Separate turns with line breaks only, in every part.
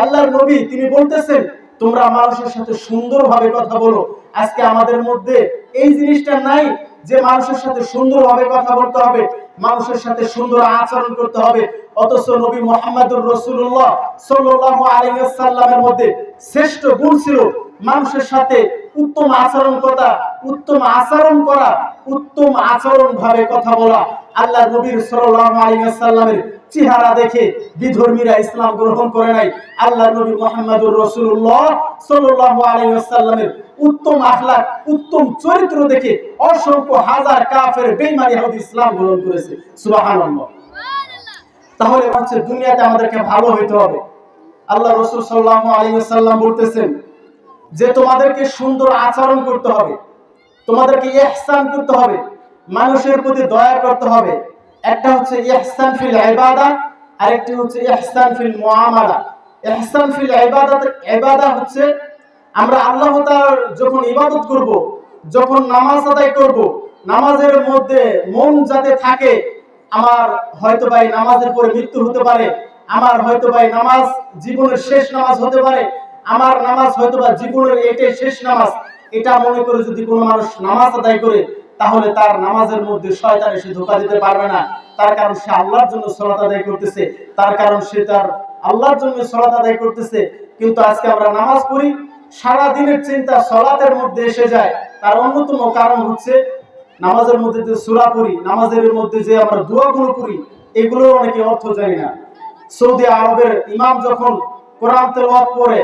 আল্লাহর নবী, তিনি বলতেছেন, তোমরা মানুষের সাথে সুন্দরভাবে কথা বলো। আজকে আমাদের মধ্যে এই জিনিসটা নাই যে মানুষের সাথে সুন্দরভাবে কথা বলতে হবে, মানুষের সাথে সুন্দর আচরণ করতে হবে। অথচ নবী মোহাম্মদুর রসুল্লাহ সাল্লাল্লাহু আলাইহি মধ্যে শ্রেষ্ঠ গুণ ছিল মানুষের সাথে উত্তম আচরণ করা, উত্তম আচরণ করা, উত্তম আচরণ ভাবে কথা বলা। আল্লাহ নবীর সাল্লাল্লাহু আলাইহি ওয়াসাল্লামের চেহারা দেখে বিধর্মীরা ইসলাম গ্রহণ করে নাই। আল্লাহ নবী মুহাম্মদুর রাসূলুল্লাহ সাল্লাল্লাহু আলাইহি ওয়াসাল্লামের উত্তম আখলাক, উত্তম চরিত্র দেখে অসংখ্য হাজার কাফের বেঈমান ইহুদি ইসলাম গ্রহণ করেছে। সুবহানাল্লাহ। তাহলে হচ্ছে দুনিয়াতে আমাদেরকে ভালো হইতে হবে। আল্লাহ রসুল সাল্লাল্লাহু আলাইহি ওয়াসাল্লাম বলতেছেন যে তোমাদেরকে সুন্দর আচরণ করতে হবে, তোমাদেরকে ইহসান করতে হবে, মানুষের প্রতি দয়া করতে হবে। একটা হচ্ছে ইহসান ফিল ইবাদা, আরেকটি হচ্ছে ইহসান ফিল মুআমালা। ইহসান ফিল ইবাদা ইবাদা হচ্ছে আমরা আল্লাহ তাআলার যখন ইবাদত করব, যখন নামাজ আদায় করব, নামাজের মধ্যে মন যাতে থাকে, আমার হয়তো ভাই নামাজের পরে মৃত্যু হতে পারে, আমার হয়তো ভাই নামাজ জীবনের শেষ নামাজ হতে পারে আমার নামাজ হয়তো বা জীবনের এটাই শেষ নামাজ। এটা মনে করে যদি কোনো মানুষ নামাজ আদায় করে, তাহলে তার নামাজের মধ্যে শয়তান এসে ধোকা দিতে পারবে না। তার কারণ সে আল্লাহর জন্য সলাত আদায় করতেছে। তার কারণ সে তার আল্লাহর জন্য সলাত আদায় করতেছে। কিন্তু আজকে আমরা নামাজ পড়ি সারা দিনের চিন্তা সলাতের মধ্যে এসে যায়। তার অন্যতম কারণ হচ্ছে নামাজের মধ্যে যে সূরা পড়ি, নামাজের মধ্যে যে আমরা দোয়াগুলো পড়ি এগুলো অনেকে অর্থ জানি না। সৌদি আরবের ইমাম যখন কোরআন তেলাওয়াত পড়ে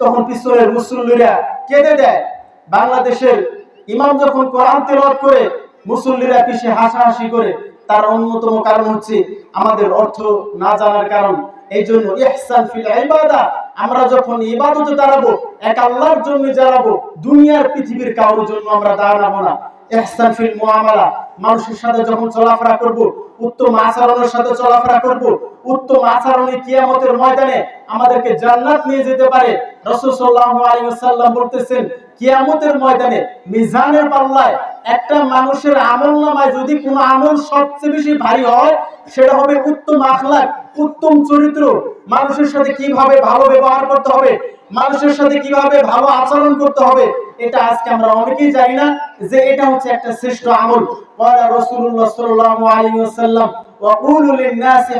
তখন পিছনের মুসল্লিরা কেঁদে দেয়। বাংলাদেশের ইমাম যখন কোরআন তেলাওয়াত করে, মুসল্লিরা পিছে হাসাহাসি করে। তার অন্যতম কারণ হচ্ছে আমাদের অর্থ না জানার কারণ। এই জন্য ইহসান ফিল ইবাদা, আমরা যখন ইবাদতে দাঁড়াবো, এক আল্লাহর জন্য দাঁড়াবো, দুনিয়ার পৃথিবীর কারোর জন্য আমরা দাঁড়াবো না। ইহসান ফিল মুআমালা। মানুষের সাথে যখন চলাফেরা করব, উত্তম আচরণের সাথে চলাফেরা করব, উত্তম আচরণে কিয়ামতের ময়দানে আমাদেরকে জান্নাত নিয়ে যেতে পারে। রাসূল সাল্লাল্লাহু আলাইহি ওয়াসাল্লাম বলতেছেন কিয়ামতের ময়দানে মিজানের পাল্লায় একটা মানুষের আমল নামায় যদি কোনো আমল সবচেয়ে বেশি ভারী হয়, সেটা হবে উত্তম আখলাক, উত্তম চরিত্র। মানুষের সাথে কীভাবে ভালো ব্যবহার করতে হবে, মানুষের সাথে কীভাবে ভালো আচরণ করতে হবে, এটা আজকে আমরা অনেকেই জানি না যে এটা হচ্ছে একটা শ্রেষ্ঠ আমল। ওয়ালা রাসূলুল্লাহ সাল্লাল্লাহু আলাইহি ওয়াসাল্লাম, ওয়া কুলু লিন-নাসি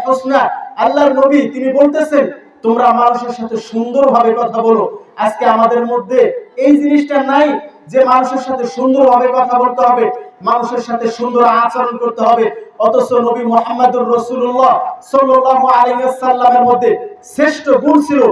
আল্লাহর নবী তিনি বলতেছেন তোমরা মানুষের সাথে সুন্দরভাবে কথা বলো। আজকে আমাদের মধ্যে এই জিনিসটা নাই যে মানুষের সাথে সুন্দরভাবে কথা বলতে হবে, মানুষের সাথে সুন্দর আচরণ করতে হবে। অথচ নবী মোহাম্মদুর রসুল্লাহ সাল্লাল্লাহু আলাইহি ওয়াসাল্লামের মধ্যে শ্রেষ্ঠ গুণ ছিল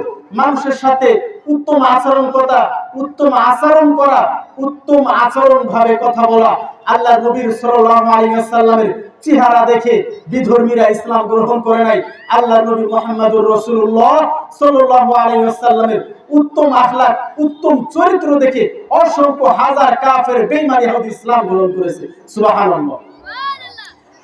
মানুষের সাথে উত্তম আচরণ করা, উত্তম আচরণ করা, উত্তম আচরণ ভাবে কথা বলা। আল্লাহ নবীর সাল্লাল্লাহু আলাইহি ওয়াসাল্লামের চেহারা দেখে বিধর্মীরা ইসলাম গ্রহণ করে নাই। আল্লাহ নবী মুহাম্মদুর রাসূলুল্লাহ সাল্লাল্লাহু আলাইহি ওয়াসাল্লামের উত্তম আখলাক, উত্তম চরিত্র দেখে অসংখ্য হাজার কাফের, বেঈমান ইহুদি ইসলাম গ্রহণ করেছে। সুবহানাল্লাহ।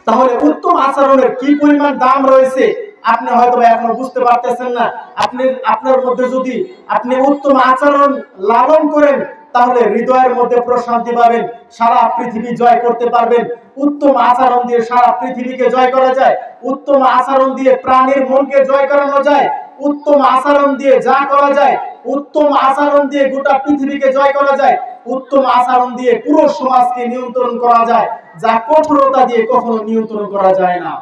তাহলে উত্তম আচরণের কি পরিমাণ দাম রয়েছে? আপনি হয়তো এখনও বুঝতে পারতেছেন না। আপনি, আপনার মধ্যে যদি আপনি উত্তম আচরণ লালন করেন তাহলে হৃদয়ের মধ্যে প্রশান্তি পাবেন, সারা পৃথিবী জয় করতে পারবেন। উত্তম আচরণ দিয়ে সারা পৃথিবীকে জয় করা যায়। উত্তম আচরণ দিয়ে প্রাণীর মনকে জয় করানো যায়। উত্তম আচরণ দিয়ে যা করা যায়, উত্তম আচরণ দিয়ে গোটা পৃথিবীকে জয় করা যায়। উত্তম আচরণ দিয়ে পুরো সমাজকে নিয়ন্ত্রণ করা যায়। যা কঠোরতা দিয়ে কখনো নিয়ন্ত্রণ করা যায় না।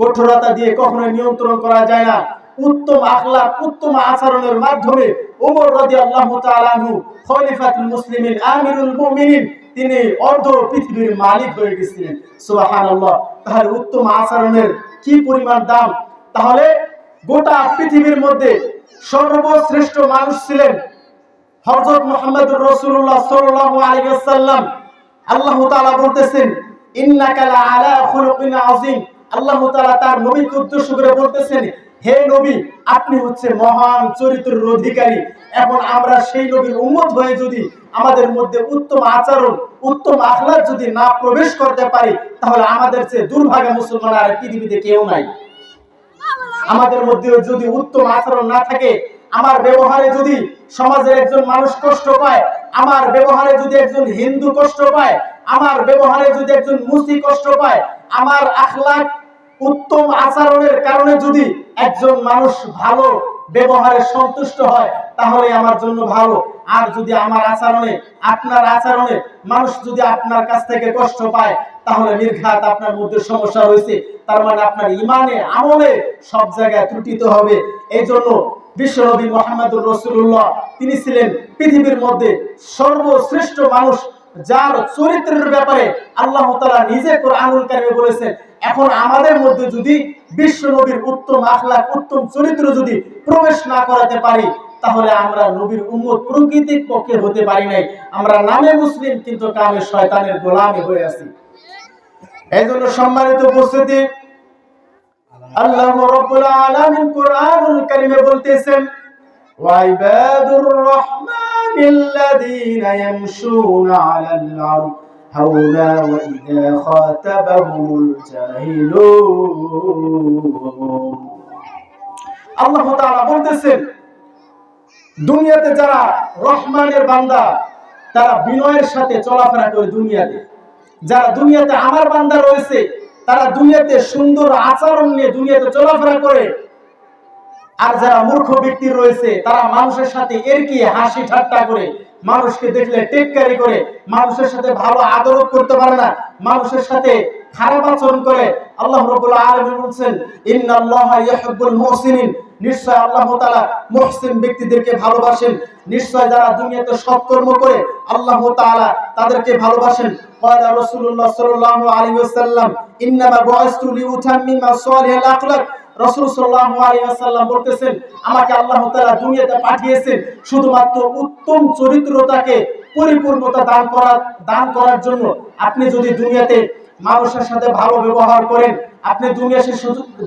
কঠোরতা দিয়ে কখনো নিয়ন্ত্রণ করা যায় না। উত্তম আখলাক, উত্তম আচরণের মাধ্যমে ওমর রাদিয়াল্লাহু তাআলা আনহু খলিফাতুল মুসলিমিন আমিরুল মুমিনিন তিনি অর্ধ পৃথিবীর মালিক হয়ে গেছিলেন। সুবহানাল্লাহ। তাহলে উত্তম আচরণের কি পরিমাণ দাম? তাহলে গোটা পৃথিবীর মধ্যে সর্বশ্রেষ্ঠ মানুষ ছিলেন হযরত মুহাম্মদুর রাসূলুল্লাহ সাল্লাল্লাহু আলাইহি ওয়াসাল্লাম। আল্লাহ তাআলা বলতেছেন, ইন্নাকা লাআলা খুলুকিন আযীম। আল্লাহ তাআলা তার নবীকে উদ্দেশ্য করে বলতেছেন হে নবী, আপনি হচ্ছে মহান চরিত্রের অধিকারী। এখন আমরা সেই নবীর উম্মত হয়ে যদি আমাদের মধ্যে উত্তম আচরণ, উত্তম আখলাক যদি না প্রবেশ করতে পারি, তাহলে আমাদের চেয়ে দুর্ভাগা মুসলমান আর পৃথিবীতে কেউ নাই। আমাদের মধ্যে যদি উত্তম আচরণ না থাকে, আমার ব্যবহারে যদি সমাজের একজন মানুষ কষ্ট পায়, আমার ব্যবহারে যদি একজন হিন্দু কষ্ট পায়, আমার ব্যবহারে যদি একজন মুসি কষ্ট পায়, আমার আখলাক উত্তম আচরণের কারণে যদি একজন মানুষ ভালো ব্যবহারে সন্তুষ্ট হয়, তাহলে আমার জন্য ভালো। আর যদি আমার আচরণে, আপনার আচরণে মানুষ যদি আপনার কাছ থেকে কষ্ট পায়, তাহলে নির্ঘাত আপনার মধ্যে সমস্যা হয়েছে তার মানে আপনার ইমানে, আমলে সব জায়গায় ত্রুটিত হবে। এই জন্য বিশ্বনবী মোহাম্মদুর রসুল্লাহ তিনি ছিলেন পৃথিবীর মধ্যে সর্বশ্রেষ্ঠ মানুষ যার চরিত্রের ব্যাপারে আল্লাহ তালা নিজে কোরআনুল কারিমে বলেছেন, এখন আমাদের মধ্যে যদি বিশ্ব নবীর উত্তম আখলাক, উত্তম চরিত্র যদি প্রবেশ না করাতে পারি, তাহলে আমরা নবীর উম্মত প্রকৃতির পক্ষে হতে পারি নাই। আমরা নামে মুসলিম, কিন্তু কামে শয়তানের গোলামে হয়ে আছি। এই জন্য সম্মানিত উপস্থিতি, আল্লাহ রাব্বুল আলামিন কোরআনুল কারীমে বলতেছেন আরদ হাওলা ওয়া ইযা খাতাবাহুমুল জাহিলুন আল্লাহ তাআলা বলতেছেন, দুনিয়াতে যারা রহমানের বান্দা, তারা বিনয়ের সাথে চলাফেরা করে দুনিয়াতে। যারা দুনিয়াতে আমার বান্দা রয়েছে, তারা দুনিয়াতে সুন্দর আচরণ নিয়ে দুনিয়াতে চলাফেরা করে আর যারা মূর্খ ব্যক্তি রয়েছে, তারা মানুষের সাথে এর কি হাসি ঠাট্টা করে, মানুষকে দেখলে টেক্কারি করে, মানুষের সাথে ভালো আদর করতে পারে না, মানুষের সাথে খারাপ আচরণ করে। আল্লাহ রাব্বুল আলামিন বলছেন, ইন্নাল্লাহা ইয়াহিব্বুল মুহসিনিন। নিশ্চয় আল্লাহ তাআলা মুহসিন ব্যক্তিদেরকে ভালোবাসেন। নিশ্চয় যারা দুনিয়াতে সৎকর্ম করে, আল্লাহ তাআলা তাদেরকে ভালোবাসেন। ক্বালা রাসূলুল্লাহ সাল্লাল্লাহু আলাইহি ওয়াসাল্লাম, ইন্নামা বুইস্তু লিউতাম্মিমা সালিহাল আখলাক। বলতেছেন, আমাকে আল্লাহ দুনিয়াতে পাঠিয়েছেন শুধুমাত্র উত্তম চরিত্রতাকে পরিপূর্ণতা দান করার দান করার জন্য। আপনি যদি দুনিয়াতে মানুষের সাথে ভালো ব্যবহার করেন, আপনি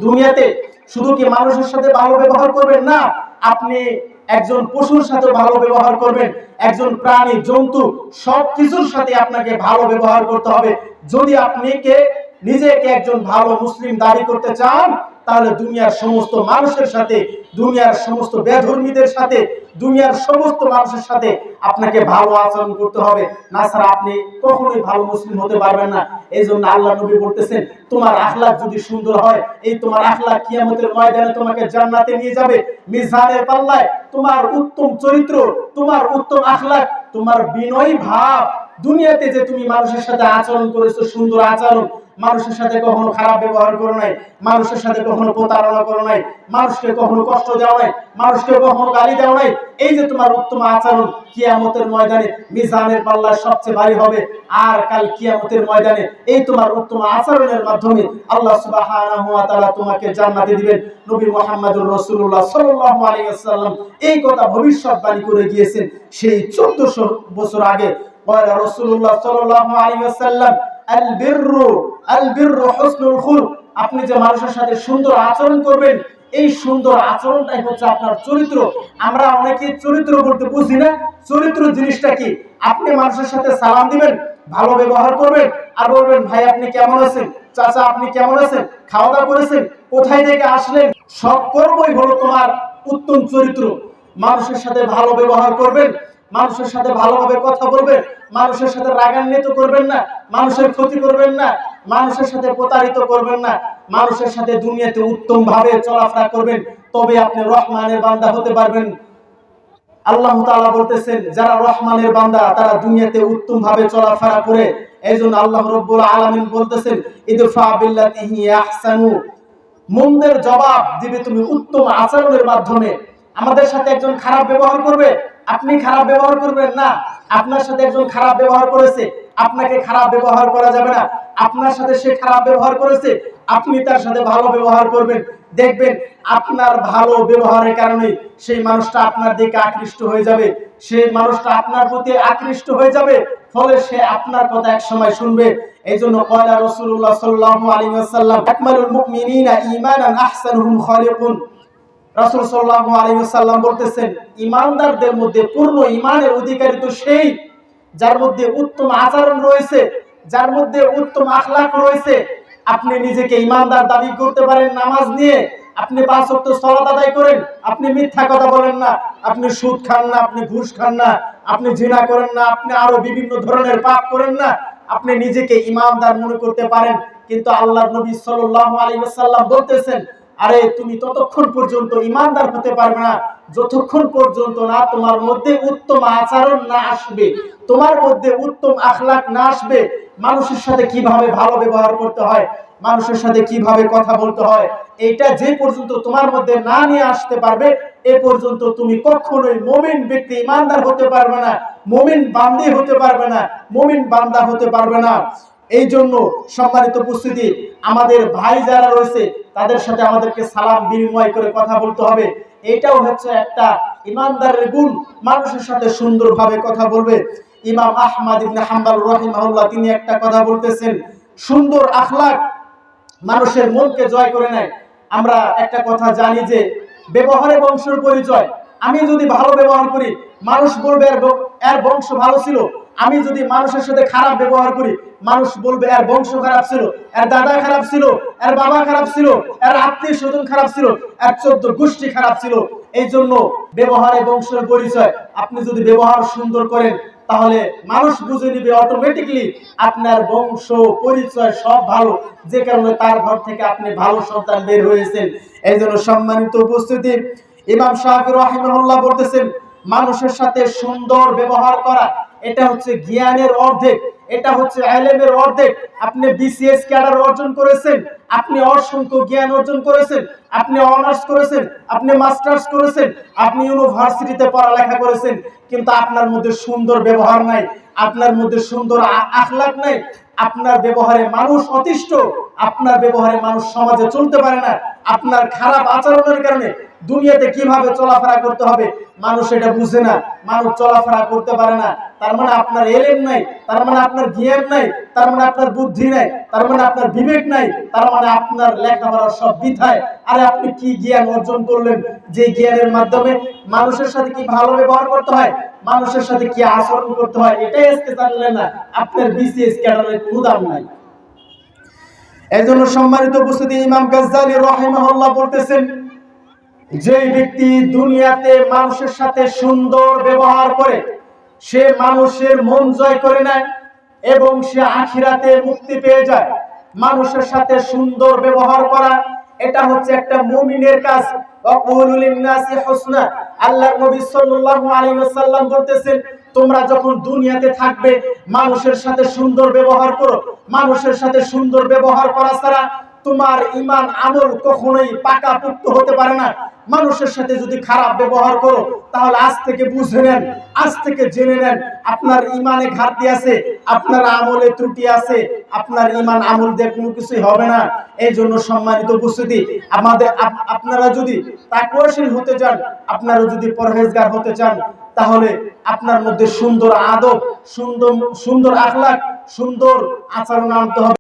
দুনিয়াতে শুধু কি মানুষের সাথে ভালো ব্যবহার করবেন? না, আপনি একজন পশুর সাথে ভালো ব্যবহার করবেন, একজন প্রাণী, জন্তু, সব কিছুর সাথে আপনাকে ভালো ব্যবহার করতে হবে। যদি আপনি কে, নিজেকে একজন ভালো মুসলিম দাবি করতে চান তাহলে দুনিয়ার সমস্ত মানুষের সাথে, দুনিয়ার সমস্ত বেধর্মীদের সাথে, দুনিয়ার সমস্ত মানুষের সাথে আপনাকে ভালো আচরণ করতে হবে। না স্যার, আপনি কখনোই ভালো মুসলিম হতে পারবেন না। এই জন্য আল্লাহ নবী বলতেছেন, তোমার আখলাক যদি সুন্দর হয়, এই তোমার আখলাক কিয়ামতের ময়দানে তোমাকে জান্নাতে নিয়ে যাবে। মিজানের পাল্লায় তোমার উত্তম চরিত্র, তোমার উত্তম আখলাক তোমার বিনয়ী ভাব। দুনিয়াতে যে তুমি মানুষের সাথে আচরণ করেছ, সুন্দর আচরণ মানুষের সাথে কখনো খারাপ ব্যবহার করো নাই, মানুষের সাথে কখনো প্রতারণা করো নাই, মানুষকে কখনো কষ্ট দেওয়া নাই মানুষকে কখনো গালি দেওয়া নাই। এই যে তোমার উত্তম আচরণ কিয়ামতের ময়দানে, মিজানের পাল্লা সবচেয়ে ভারী হবে আর কাল কিয়ামতের ময়দানে। এই তোমার উত্তম আচরণের মাধ্যমে আল্লাহ সুবহানাহু ওয়া তাআলা তোমাকে জান্নাতে দিবেন। নবী মুহাম্মদুর রাসূলুল্লাহ সাল্লাল্লাহু আলাইহি ওয়াসাল্লাম এই কথা ভবিষ্যৎবাণী করে গিয়েছেন সেই 1400 বছর আগে। পয়লা রাসূলুল্লাহ সাল্লাল্লাহু আপনি যে মানুষের সাথে সুন্দর আচরণ করবেন, এই সুন্দর আচরণটাই হচ্ছে আপনার চরিত্র। আমরা অনেকে চরিত্র বলতে বুঝি না। চরিত্র জিনিসটা কি? আপনি মানুষের সাথে সালাম দিবেন, ভালো ব্যবহার করবেন, আর বলবেন, ভাই, আপনি কেমন আছেন? চাচা, আপনি কেমন আছেন? খাওয়া দাওয়া করেছেন? কোথায় থেকে আসলেন? সব কর্মই হলো তোমার উত্তম চরিত্র। মানুষের সাথে ভালো ব্যবহার করবেন, মানুষের সাথে ভালোভাবে কথা বলবেন মানুষের সাথে রাগান্বিত করবেন না, মানুষের ক্ষতি করবেন না, মানুষের সাথে প্রতারিত করবেন না, মানুষের সাথে দুনিয়াতে উত্তম ভাবে চলাফেরা করবেন, তবে আপনি রহমানের বান্দা হতে পারবেন। আল্লাহ তাআলা বলতেছেন, যারা রহমানের বান্দা, তারা দুনিয়াতে উত্তম ভাবে চলাফেরা করে। এই জন্য আল্লাহ রব্বুল আলামিন বলতেছেন আহসানু। মন্দের জবাব দিবে তুমি উত্তম আচরণের মাধ্যমে। আমাদের সাথে একজন খারাপ ব্যবহার করবে, আপনি খারাপ ব্যবহার করবেন না। আপনার সাথে একজন খারাপ ব্যবহার করেছে, আপনাকে খারাপ ব্যবহার করা যাবে না। আপনার সাথে সে খারাপ ব্যবহার করেছে, আপনি তার সাথে ভালো ব্যবহার করবেন। দেখবেন আপনার ভালো ব্যবহারের কারণে সেই মানুষটা আপনার দিকে আকৃষ্ট হয়ে যাবে। সেই মানুষটা আপনার প্রতি আকৃষ্ট হয়ে যাবে, ফলে সে আপনার কথা এক সময় শুনবে। এই জন্য কয়লা রসুল্লাহ সাল্লাহ আলী আসাল্লাম আকমালুল মুমিনিনা ঈমানান আহসানুহুম খালিকুন। রাসূল ওয়াসাল্লাম বলতেছেন ইমানদারদের মধ্যে পূর্ণ ইমানের অধিকারী তো সেই যার মধ্যে উত্তম আচরণ রয়েছে, যার মধ্যে উত্তম আখলাক রয়েছে। আপনি নিজেকে ইমানদার দাবি করতে পারেন, নামাজ নিয়ে। আপনি পাঁচ ওয়াক্ত সালাত আদায় করেন, আপনি মিথ্যা কথা বলেন না। আপনি সুদ খান না, আপনি ঘুষ খান না। আপনি জিনা করেন না, আপনি আরও বিভিন্ন ধরনের পাপ করেন না। আপনি নিজেকে ইমানদার মনে করতে পারেন। কিন্তু আল্লাহ নবী সাল্লাল্লাহু আলাইহি ওয়াসাল্লাম বলতেছেন আরে, তুমি ততক্ষণ পর্যন্ত ইমানদার হতে পারবে না। যতক্ষণ পর্যন্ত না তোমার মধ্যে উত্তম আচরণ না আসবে, তোমার মধ্যে উত্তম আখলাক না আসবে, মানুষের সাথে কীভাবে ভালো ব্যবহার করতে হয়, মানুষের সাথে কীভাবে কথা বলতে হয় এটা যে পর্যন্ত তোমার মধ্যে না নিয়ে আসতে পারবে, এ পর্যন্ত তুমি কখনোই মমিন ব্যক্তি ইমানদার হতে পারবে না, মমিন বান্দি হতে পারবে না, মমিন বান্দা হতে পারবে না। এই জন্য সম্মানিত উপস্থিতি, আমাদের ভাই যারা রয়েছে, তাদের সাথে আমাদেরকে সালাম বিনিময় করে কথা বলতে হবে। এটাও হচ্ছে একটা ইমানদারের গুণ, মানুষের সাথে সুন্দরভাবে কথা বলবে। ইমাম আহমদ ইবনে হাম্বাল রহিমাহুল্লাহ, তিনি একটা কথা বলতেছেন, সুন্দর আখলাক মানুষের মনকে জয় করে নেয়। আমরা একটা কথা জানি যে, ব্যবহারে বংশের পরিচয়। আমি যদি ভালো ব্যবহার করি, মানুষ বলবে এর বংশ ভালো ছিল। আমি যদি মানুষের সাথে খারাপ ব্যবহার করি, মানুষ বলবে, এর বংশ খারাপ ছিল, এর দাদা খারাপ ছিল, এর বাবা খারাপ ছিল, এর আত্মীয় স্বজন খারাপ ছিল, এর চোদ্দ গোষ্ঠী খারাপ ছিল। এই জন্য ব্যবহারে বংশের পরিচয় আপনি যদি ব্যবহার সুন্দর করেন, তাহলে মানুষ বুঝে নিবে অটোমেটিকলি আপনার বংশ, পরিচয় সব ভালো। যে কারণে তার ঘর থেকে আপনি ভালো সন্তান বের হয়েছেন। এই জন্য সম্মানিত উপস্থিতি, ইমাম শাহি রহিমুল্লাহ বলতেছেন মানুষের সাথে সুন্দর ব্যবহার করা, এটা হচ্ছে জ্ঞানের অর্ধেক, এটা হচ্ছে এলেমের অর্ধেক। আপনি বিসিএস ক্যাডার অর্জন করেছেন, আপনি অসংখ্য জ্ঞান অর্জন করেছেন, আপনি অনার্স করেছেন, আপনি মাস্টার্স করেছেন, আপনি ইউনিভার্সিটিতে পড়ালেখা করেছেন, কিন্তু আপনার মধ্যে সুন্দর ব্যবহার নাই, আপনার মধ্যে সুন্দর আ- আখলাক নাই আপনার ব্যবহারে মানুষ অতিষ্ঠ, আপনার ব্যবহারে মানুষ সমাজে চলতে পারে না। আপনার খারাপ আচরণের কারণে দুনিয়াতে কীভাবে চলাফেরা করতে হবে, মানুষ এটা বুঝে না। মানুষ চলাফেরা করতে পারে না। তার মানে আপনার এলেম নাই, তার মানে আপনার জ্ঞান নাই, তার মানে আপনার বুদ্ধি নাই, তার মানে আপনার বিবেক নাই, তার মানে আপনার লেখাপড়া সব বিথায়। আরে আপনি কি জ্ঞান অর্জন করলেন? যে জ্ঞানের মাধ্যমে মানুষের সাথে কি ভালো ব্যবহার করতে হয়? মানুষের সাথে কি আচরণ করতে হয়? এটাই আজকে জানলেন না। আপনার বিসিএস ক্যাডারের কোনো দাম নাই। এই জন্য সম্মানিত উপস্থিতি, ইমাম গাজ্জালি রহিমাহুল্লাহ বলতেছেন, যে ব্যক্তি দুনিয়াতে মানুষের সাথে সুন্দর ব্যবহার করে, সে মানুষের মন জয় করে নেয় এবং সে আখিরাতে মুক্তি পেয়ে যায়। মানুষের সাথে সুন্দর ব্যবহার করা এটা হচ্ছে একটা মুমিনের কাজ। আল্লাহর নবী সাল্লাল্লাহু আলাইহি ওয়াসাল্লাম বলতেছেন, তোমরা যখন দুনিয়াতে থাকবে, মানুষের সাথে সুন্দর ব্যবহার করো। মানুষের সাথে সুন্দর ব্যবহার করা ছাড়া তোমার ইমান আমল কখনোই পাকা পুক্ত হতে পারে না। মানুষের সাথে যদি খারাপ ব্যবহার করো, তাহলে আজ থেকে বুঝে নেন, আজ থেকে জেনে নেন, আপনার ইমানে ঘাটতি আছে, আপনার আমলে ত্রুটি আছে, আপনার ইমান আমল দিয়ে কোনো কিছুই হবে না। এই জন্য সম্মানিত উপস্থিতি, আমাদের আপনারা যদি তাকওয়াশীল হতে চান, আপনারা যদি পরহেজগার হতে চান, তাহলে আপনার মধ্যে সুন্দর আদব, সুন্দর সুন্দর আখলাখ, সুন্দর আচরণ আনতে হবে।